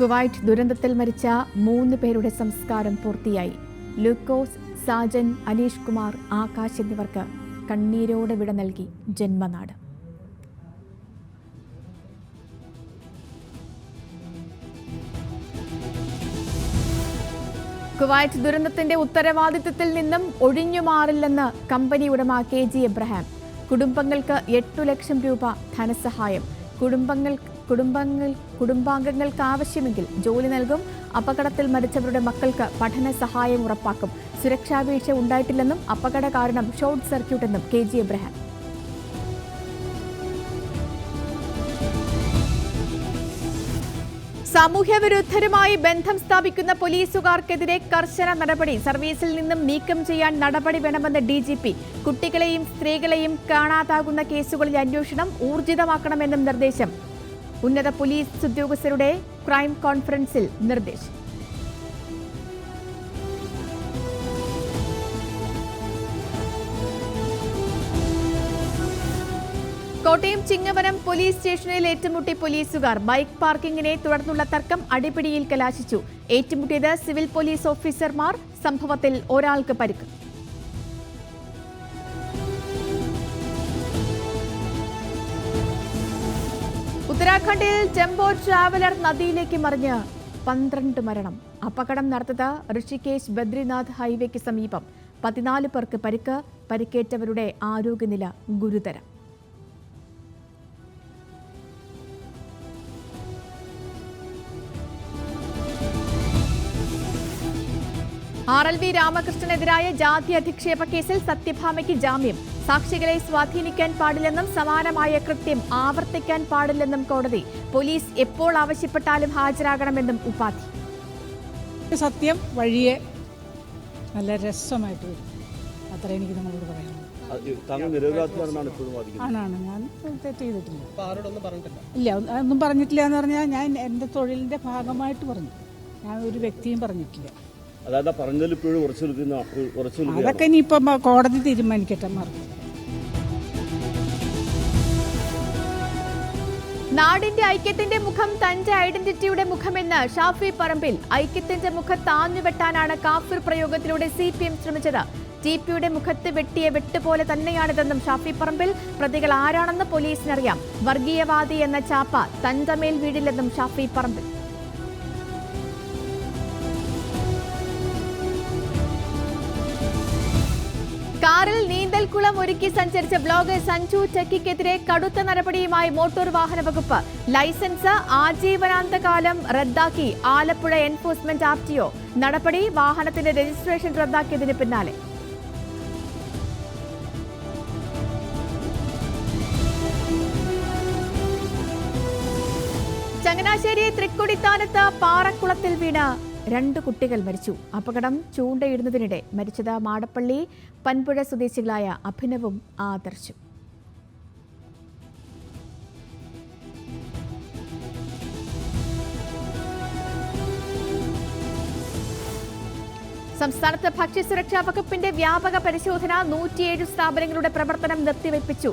Kuwait ദുരന്തത്തിൽ മരിച്ച മൂന്ന് പേരുടെ സംസ്കാരം പൂർത്തിയായി. ലൂക്കോസ് സാജൻ അനീഷ് കുമാർ ആകാശ് എന്നിവർക്ക് കണ്ണീരോടെ വിട നൽകി ജന്മനാട്. കുവൈറ്റ് ദുരന്തത്തിന്റെ ഉത്തരവാദിത്വത്തിൽ നിന്നും ഒഴിഞ്ഞു മാറില്ലെന്ന് കമ്പനി ഉടമ കെ ജി എബ്രഹാം. കുടുംബങ്ങൾക്ക് എട്ടു ലക്ഷം രൂപ ധനസഹായം. കുടുംബങ്ങൾ കുടുംബങ്ങൾ കുടുംബാംഗങ്ങൾക്ക് ആവശ്യമെങ്കിൽ ജോലി നൽകും. അപകടത്തിൽ മരിച്ചവരുടെ മക്കൾക്ക് പഠന സഹായം ഉറപ്പാക്കും. സുരക്ഷാ വീഴ്ച ഉണ്ടായിട്ടില്ലെന്നും അപകട കാരണം ഷോർട്ട് സർക്യൂട്ടെന്നും കെ ജി എബ്രഹാം. സാമൂഹ്യവിരുദ്ധരുമായി ബന്ധം സ്ഥാപിക്കുന്ന പോലീസുകാർക്കെതിരെ കർശന നടപടി. സർവീസിൽ നിന്നും നീക്കം ചെയ്യാൻ നടപടി വേണമെന്ന് ഡി ജി പി. കുട്ടികളെയും സ്ത്രീകളെയും കാണാതാകുന്ന കേസുകളിൽ അന്വേഷണം ഊർജിതമാക്കണമെന്നും നിർദ്ദേശം. ഉന്നത പോലീസ് ഉദ്യോഗസ്ഥരുടെ ക്രൈം കോൺഫറൻസിൽ നിർദ്ദേശം. കോട്ടയം ചിങ്ങവനം പോലീസ് സ്റ്റേഷനിൽ ഏറ്റുമുട്ടി പോലീസുകാർ ബൈക്ക് പാർക്കിങ്ങിനെ തുടർന്നുള്ള തർക്കം അടിപിടിയിൽ കലാശിച്ചു. ഏറ്റുമുട്ടിയത് സിവിൽ പോലീസ് ഓഫീസർമാർ സംഭവത്തിൽ ഒരാൾക്ക് പരിക്ക്. ഉത്തരാഖണ്ഡിൽ ടെമ്പോ ട്രാവലർ നദിയിലേക്ക് മറിഞ്ഞ് പന്ത്രണ്ട് മരണം. അപകടം നടത്തത് ഋഷികേശ് ബദ്രിനാഥ് ഹൈവേക്ക് സമീപം. പതിനാല് പേർക്ക് പരിക്ക് പരിക്കേറ്റവരുടെ ആരോഗ്യനില ഗുരുതരം. ആർ എൽ വി രാമകൃഷ്ണനെതിരായ ജാതി അധിക്ഷേപ കേസിൽ സത്യഭാമയ്ക്ക് ജാമ്യം. സാക്ഷികളെ സ്വാധീനിക്കാൻ പാടില്ലെന്നും സമാനമായ കൃത്യം ആവർത്തിക്കാൻ പാടില്ലെന്നും കോടതി. പോലീസ് എപ്പോൾ ആവശ്യപ്പെട്ടാലും ഹാജരാകണമെന്നും ഉപാധി. സത്യം വഴിയെ നല്ല രസമായിട്ട് വരും. അത്ര എനിക്ക് നിങ്ങളോട് പറയാനുള്ളൂ. ആണാണ്. ഞാൻ തെറ്റ് ചെയ്തിട്ടില്ല. ഇല്ല ഒന്നും- ഒന്നും പറഞ്ഞിട്ടില്ല എന്ന് പറഞ്ഞാൽ ഞാൻ എന്റെ തൊഴിലിന്റെ ഭാഗമായിട്ട് പറഞ്ഞു. ഞാൻ ഒരു വ്യക്തിയും പറഞ്ഞിട്ടില്ല. അതായത് പറഞ്ഞതിൽ ഇപ്പോഴും ഉറച്ചു നിൽക്കുന്ന ഉറച്ചു അതൊക്കെ ഇനിയിപ്പം കോടതി തീരുമാനിക്കട്ടെ മാർക്ക് നാടിന്റെ ഐക്യത്തിന്റെ മുഖം തന്റെ ഐഡന്റിറ്റിയുടെ മുഖമെന്ന് ഷാഫി പറമ്പിൽ ഐക്യത്തിന്റെ മുഖം താഞ്ഞുവെട്ടാനാണ് കാഫിർ പ്രയോഗത്തിലൂടെ സി പി എം ശ്രമിച്ചത്. ടി പിയുടെ മുഖത്ത് വെട്ടിയ വെട്ടുപോലെ തന്നെയാണിതെന്നും ഷാഫി പറമ്പിൽ പ്രതികൾ ആരാണെന്ന് പോലീസിനറിയാം. വർഗീയവാദി എന്ന ചാപ്പ തന്റെ മേൽ വീടില്ലെന്നും ഷാഫി പറമ്പിൽ. കാറിൽ നീന്തൽക്കുളം ഒരുക്കി സഞ്ചരിച്ച ബ്ലോഗർ സഞ്ജു ടെക്കിക്കെതിരെ കടുത്ത നടപടിയുമായി മോട്ടോർ വാഹന വകുപ്പ്. ലൈസൻസ് ആജീവനാന്ത കാലം റദ്ദാക്കി Alappuzha enforcement R T O. നടപടി വാഹനത്തിന്റെ രജിസ്ട്രേഷൻ റദ്ദാക്കിയതിന് പിന്നാലെ. ചങ്ങനാശ്ശേരി തൃക്കൊടിത്താനത്ത് പാറക്കുളത്തിൽ വീണ് രണ്ട് കുട്ടികൾ മരിച്ചു. അപകടം ചൂണ്ടയിടുന്നതിനിടെ മരിച്ചത് മാടപ്പള്ളി പൻപുഴ സ്വദേശികളായ അഭിനവും ആദർശും. സംസ്ഥാനത്ത് ഭക്ഷ്യസുരക്ഷാ വകുപ്പിന്റെ വ്യാപക പരിശോധന നൂറ്റിയേഴ് സ്ഥാപനങ്ങളുടെ പ്രവർത്തനം നിർത്തിവെപ്പിച്ചു.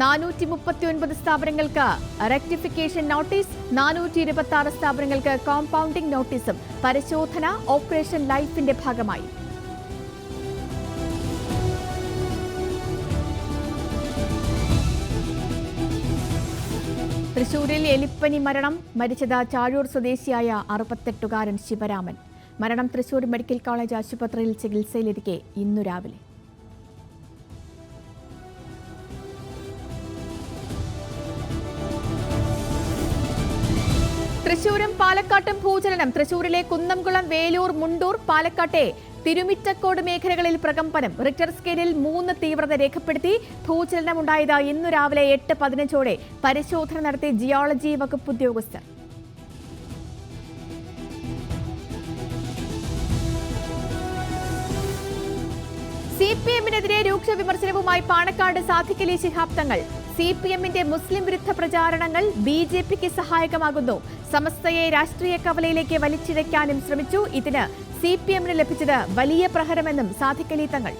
നാനൂറ്റി മുപ്പത്തി ഒൻപത് സ്ഥാപനങ്ങൾക്ക് റെക്ടിഫിക്കേഷൻ നോട്ടീസ് നാനൂറ്റി ഇരുപത്തി ആറ് സ്ഥാപനങ്ങൾക്ക് കോമ്പൗണ്ടിംഗ് നോട്ടീസും പരിശോധന ഓപ്പറേഷൻ ലൈഫിന്റെ ഭാഗമായി. തൃശൂരിൽ എലിപ്പനി മരണം മരിച്ചത് ചാഴൂർ സ്വദേശിയായ അറുപത്തെട്ടുകാരൻ ശിവരാമൻ. മരണം തൃശൂർ മെഡിക്കൽ കോളേജ് ആശുപത്രിയിൽ ചികിത്സയിലിരിക്കെ ഇന്നു രാവിലെ. തൃശൂരും പാലക്കാട്ടും ഭൂചലനം. തൃശൂരിലെ കുന്നംകുളം വേലൂർ മുണ്ടൂർ പാലക്കാട്ടെ തിരുമിറ്റക്കോട് മേഖലകളിൽ പ്രകമ്പനം. റിക്ടർ സ്കെയിലിൽ മൂന്ന് തീവ്രത രേഖപ്പെടുത്തി ഭൂചലനമുണ്ടായത് ഇന്നു രാവിലെ എട്ട് പതിനഞ്ചോടെ പരിശോധന നടത്തി ജിയോളജി വകുപ്പ് ഉദ്യോഗസ്ഥർ. സി പി എമ്മിനെതിരെ രൂക്ഷ വിമർശനവുമായി പാണക്കാട് സാധിക്കലി ശിഹാബ് തങ്ങൾ. സി പി എമ്മിന്റെ മുസ്ലിം വിരുദ്ധ പ്രചാരണങ്ങൾ ബി ജെ പിക്ക് സഹായകമാകുന്നു. സമസ്തയെ രാഷ്ട്രീയ കവലയിലേക്ക് വലിച്ചിഴയ്ക്കാനും ശ്രമിച്ചു. ഇതിന് സി പി എമ്മിന് ലഭിച്ചത് വലിയ പ്രഹരമെന്നും സാധിക്കലി തങ്ങൾ.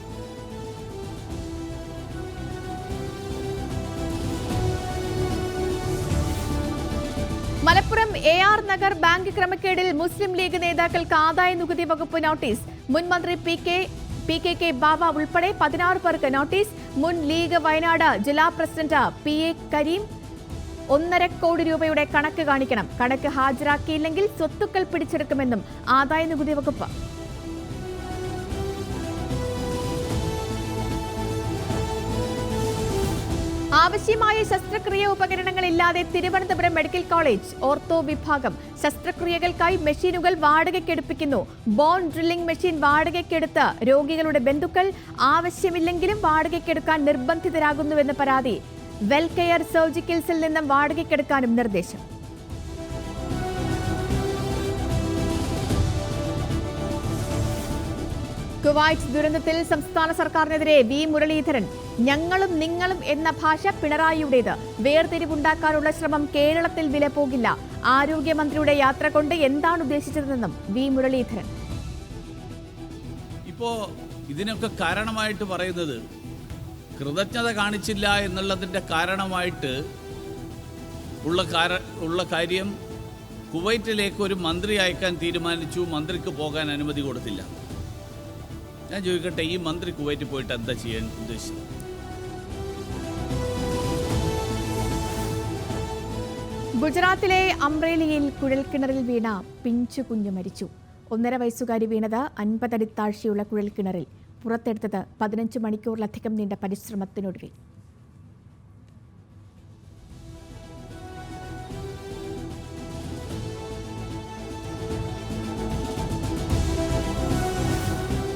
Malappuram A R Nagar bank ക്രമക്കേടിൽ Muslim League നേതാക്കൾക്ക് ആദായ നികുതി വകുപ്പ് നോട്ടീസ്. മുൻമന്ത്രി P K P K K Bava ഉൾപ്പെടെ പതിനാറ് പേർക്ക് നോട്ടീസ്. മുൻ ലീഗ് വയനാട് ജില്ലാ പ്രസിഡന്റ് പി എ കരീം ഒന്നര കോടി രൂപയുടെ കണക്ക് കാണിക്കണം. കണക്ക് ഹാജരാക്കിയില്ലെങ്കിൽ സ്വത്തുക്കൾ പിടിച്ചെടുക്കുമെന്നും ആദായ നികുതി വകുപ്പ് ആവശ്യമായ ശസ്ത്രക്രിയ ഉപകരണങ്ങൾ ഇല്ലാതെ തിരുവനന്തപുരം മെഡിക്കൽ കോളേജ് ഓർത്തോ വിഭാഗം ശസ്ത്രക്രിയകൾക്കായി മെഷീനുകൾ വാടകയ്ക്കെടുപ്പിക്കുന്നു. ബോൺ ഡ്രില്ലിംഗ് മെഷീൻ വാടകയ്ക്കെടുത്ത് രോഗികളുടെ ബന്ധുക്കൾ ആവശ്യമില്ലെങ്കിലും വാടകയ്ക്കെടുക്കാൻ നിർബന്ധിതരാകുന്നുവെന്ന് പരാതി. വെൽകെയർ സർജിക്കൽസിൽ നിന്നും വാടകയ്ക്കെടുക്കാനും നിർദ്ദേശം. കുവൈറ്റ് ദുരന്തത്തിൽ സംസ്ഥാന സർക്കാരിനെതിരെ വി. മുരളീധരൻ ഞങ്ങളും നിങ്ങളും എന്ന ഭാഷ പിണറായിയുടേത്. വേർതിരിവുണ്ടാക്കാനുള്ള ശ്രമം കേരളത്തിൽ വില പോകില്ല ആരോഗ്യമന്ത്രിയുടെ യാത്ര കൊണ്ട് എന്താണ് ഉദ്ദേശിച്ചതെന്നും വി. മുരളീധരൻ. ഇപ്പോ ഇതിനൊക്കെ കാരണമായിട്ട് പറയുന്നത് കൃതജ്ഞത കാണിച്ചില്ല എന്നുള്ളതിന്റെ കാരണമായിട്ട് ഉള്ള ഉള്ള കാര്യം കുവൈറ്റിലേക്ക് ഒരു മന്ത്രി അയക്കാൻ തീരുമാനിച്ചു. മന്ത്രിക്ക് പോകാൻ അനുമതി കൊടുത്തില്ല. ഞാൻ ചോദിക്കട്ടെ ഈ മന്ത്രി കുവൈറ്റിൽ പോയിട്ട് എന്താ ചെയ്യാൻ ഉദ്ദേശിച്ചത്? ഗുജറാത്തിലെ അംറേലിയിൽ കുഴൽക്കിണറിൽ വീണ പിഞ്ചു കുഞ്ഞു മരിച്ചു. ഒന്നര വയസ്സുകാരി വീണത് അൻപതടി താഴ്ചയുള്ള കുഴൽക്കിണറിൽ. പുറത്തെടുത്തത് പതിനഞ്ച് മണിക്കൂറിലധികം നീണ്ട പരിശ്രമത്തിനൊടുവിൽ.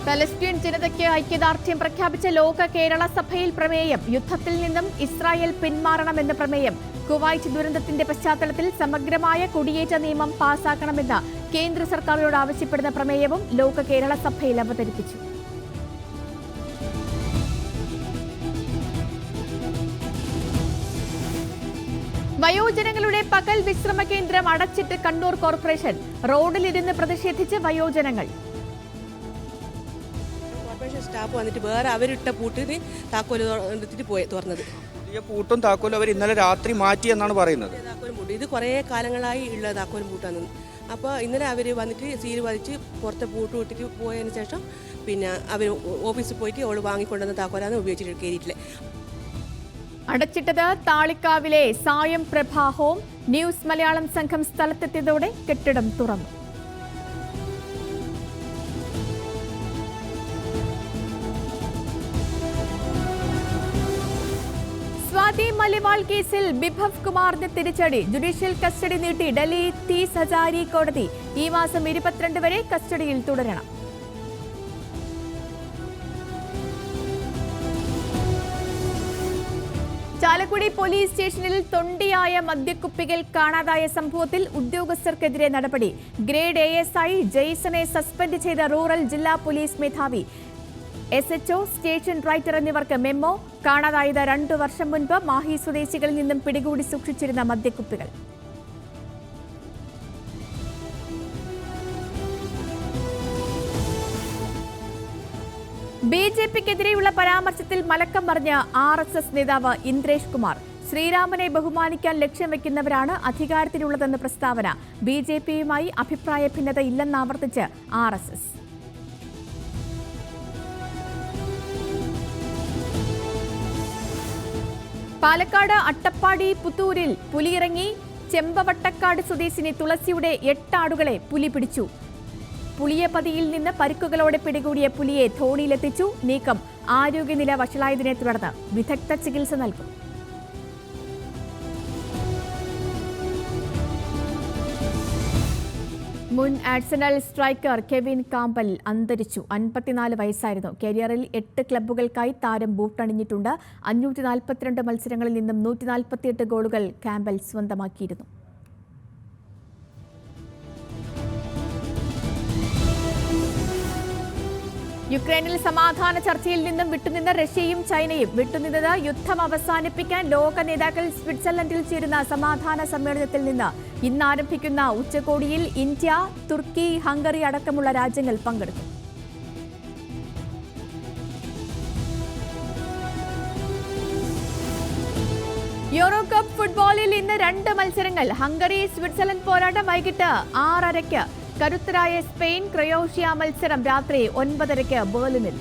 പലസ്തീൻ ജനതയ്ക്ക് ഐക്യദാർഢ്യം പ്രഖ്യാപിച്ച ലോക കേരള സഭയിൽ പ്രമേയം യുദ്ധത്തിൽ നിന്നും ഇസ്രായേൽ പിന്മാറണമെന്ന പ്രമേയം കുവൈറ്റ് ദുരന്തത്തിന്റെ പശ്ചാത്തലത്തിൽ സമഗ്രമായ കുടിയേറ്റ നിയമം പാസാക്കണമെന്ന് കേന്ദ്ര സർക്കാരിനോട് ആവശ്യപ്പെടുന്ന പ്രമേയവും ലോക കേരള സഭയിൽ അവതരിപ്പിച്ചു. വയോജനങ്ങളുടെ പകൽ വിശ്രമ കേന്ദ്രം അടച്ചിട്ട് കണ്ണൂർ കോർപ്പറേഷൻ റോഡിലിരുന്ന് പ്രതിഷേധിച്ച് വയോജനങ്ങൾ. സ്റ്റാഫ് വന്നിട്ട് വേറെ അവരിട്ട പൂട്ടിന് താക്കോൽ എടുത്തിട്ട് പോയി തുറന്നത്. പുതിയ പൂട്ടും താക്കോലും അവർ ഇന്നലെ രാത്രി മാറ്റി എന്നാണ് പറയുന്നത്. താക്കോലും പൂട്ട്. ഇത് കുറേ കാലങ്ങളായി ഉള്ള താക്കോലും പൂട്ടാണ്. അപ്പോൾ ഇന്നലെ അവർ വന്നിട്ട് സീൽ വധിച്ച് പുറത്തെ പൂട്ട് ഇട്ടിട്ട് പോയതിന് ശേഷം പിന്നെ അവർ ഓഫീസിൽ പോയിട്ട് അവൾ വാങ്ങിക്കൊണ്ടുവന്ന താക്കോലാണ് ഉപയോഗിച്ചിട്ട് കയറിയിട്ടില്ല അടച്ചിട്ടത് താളിക്കാവിലെ സായം പ്രഭ ഹോം. ന്യൂസ് മലയാളം സംഘം സ്ഥലത്തെത്തിയതോടെ കെട്ടിടം തുറന്നു. സ്വാതി മലിവാൾ കേസിൽ ബിഭവ് കുമാറിന്റെ തിരിച്ചടി. ജുഡീഷ്യൽ കസ്റ്റഡി നീട്ടി ഡൽഹി തീസ് ഹസാരി കോടതി. ഈ മാസം ഇരുപത്തിരണ്ട് വരെ കസ്റ്റഡിയിൽ തുടരണം. ചാലക്കുടി പോലീസ് സ്റ്റേഷനിൽ തൊണ്ടിയായ മദ്യക്കുപ്പികൾ കാണാതായ സംഭവത്തിൽ ഉദ്യോഗസ്ഥർക്കെതിരെ നടപടി. ഗ്രേഡ് എ എസ് ഐ ജെയ്സനെ സസ്പെൻഡ് ചെയ്ത റൂറൽ ജില്ലാ പോലീസ് മേധാവി. S H O station writer എന്നിവർക്ക് മെമ്മോ കാണാതായത് രണ്ടു വർഷം മുൻപ് മാഹി സ്വദേശികളിൽ നിന്നും പിടികൂടി സൂക്ഷിച്ചിരുന്ന മദ്യക്കുപ്പികൾ. ബി ജെ പിക്കെതിരെയുള്ള പരാമർശത്തിൽ മലക്കം മറിഞ്ഞ ആർ എസ് എസ് നേതാവ് ഇന്ദ്രേഷ് കുമാർ. ശ്രീരാമനെ ബഹുമാനിക്കാൻ ലക്ഷ്യം വെക്കുന്നവരാണ് അധികാരത്തിലുള്ളതെന്ന പ്രസ്താവന ബി ജെ പിയുമായി അഭിപ്രായ ഭിന്നത ഇല്ലെന്നാവർത്തിച്ച് R S S. Palakkad Attappadi പുത്തൂരിൽ പുലിയിറങ്ങി ചെമ്പവട്ടക്കാട് സ്വദേശിനി തുളസിയുടെ എട്ടാടുകളെ പുലി പിടിച്ചു. പുളിയപതിയിൽ നിന്ന് പരിക്കുകളോടെ പിടികൂടിയ പുലിയെ ധോണിയിലെത്തിച്ചു. നീക്കം ആരോഗ്യനില വഷളായതിനെ തുടർന്ന് വിദഗ്ധ ചികിത്സ നൽകും. മുൻ ആഴ്സണൽ സ്ട്രൈക്കർ കെവിൻ കാമ്പൽ അന്തരിച്ചു. അൻപത്തിനാല് വയസ്സായിരുന്നു. കരിയറിൽ എട്ട് ക്ലബ്ബുകൾക്കായി താരം ബൂട്ടണിഞ്ഞിട്ടുണ്ട്. അഞ്ഞൂറ്റി നാൽപ്പത്തിരണ്ട് മത്സരങ്ങളിൽ നിന്നും നൂറ്റി നാൽപ്പത്തിയെട്ട് ഗോളുകൾ കാമ്പൽ സ്വന്തമാക്കിയിരുന്നു. യുക്രൈനിൽ സമാധാന ചർച്ചയിൽ നിന്നും വിട്ടുനിന്ന റഷ്യയും ചൈനയും വിട്ടുനിന്നത് യുദ്ധം അവസാനിപ്പിക്കാൻ ലോക നേതാക്കൾ സ്വിറ്റ്സർലൻഡിൽ ചേരുന്ന സമാധാന സമ്മേളനത്തിൽ നിന്ന് ഇന്ന് ആരംഭിക്കുന്ന ഉച്ചകോടിയിൽ ഇന്ത്യ തുർക്കി ഹംഗറി അടക്കമുള്ള രാജ്യങ്ങൾ പങ്കെടുക്കും. യൂറോ കപ്പ് ഫുട്ബോളിൽ ഇന്ന് രണ്ട് മത്സരങ്ങൾ. ഹംഗറി സ്വിറ്റ്സർലൻഡ് പോരാട്ടം വൈകിട്ട് ആറരയ്ക്ക്. കരുത്തരായ സ്പെയിൻ ക്രയോഷ്യ മത്സരം രാത്രി ഒൻപതരയ്ക്ക് ബേർലിനിൽ.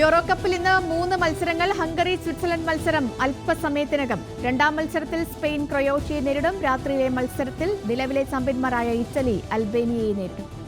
യൂറോ കപ്പിൽ ഇന്ന് മൂന്ന് മത്സരങ്ങൾ. ഹംഗറി സ്വിറ്റ്സർലൻഡ് മത്സരം അല്പസമയത്തിനകം. രണ്ടാം മത്സരത്തിൽ സ്പെയിൻ ക്രൊയോഷ്യയെ നേരിടും. രാത്രിയിലെ മത്സരത്തിൽ നിലവിലെ ചാമ്പ്യന്മാരായ ഇറ്റലി അൽബേനിയയെ നേരിടും.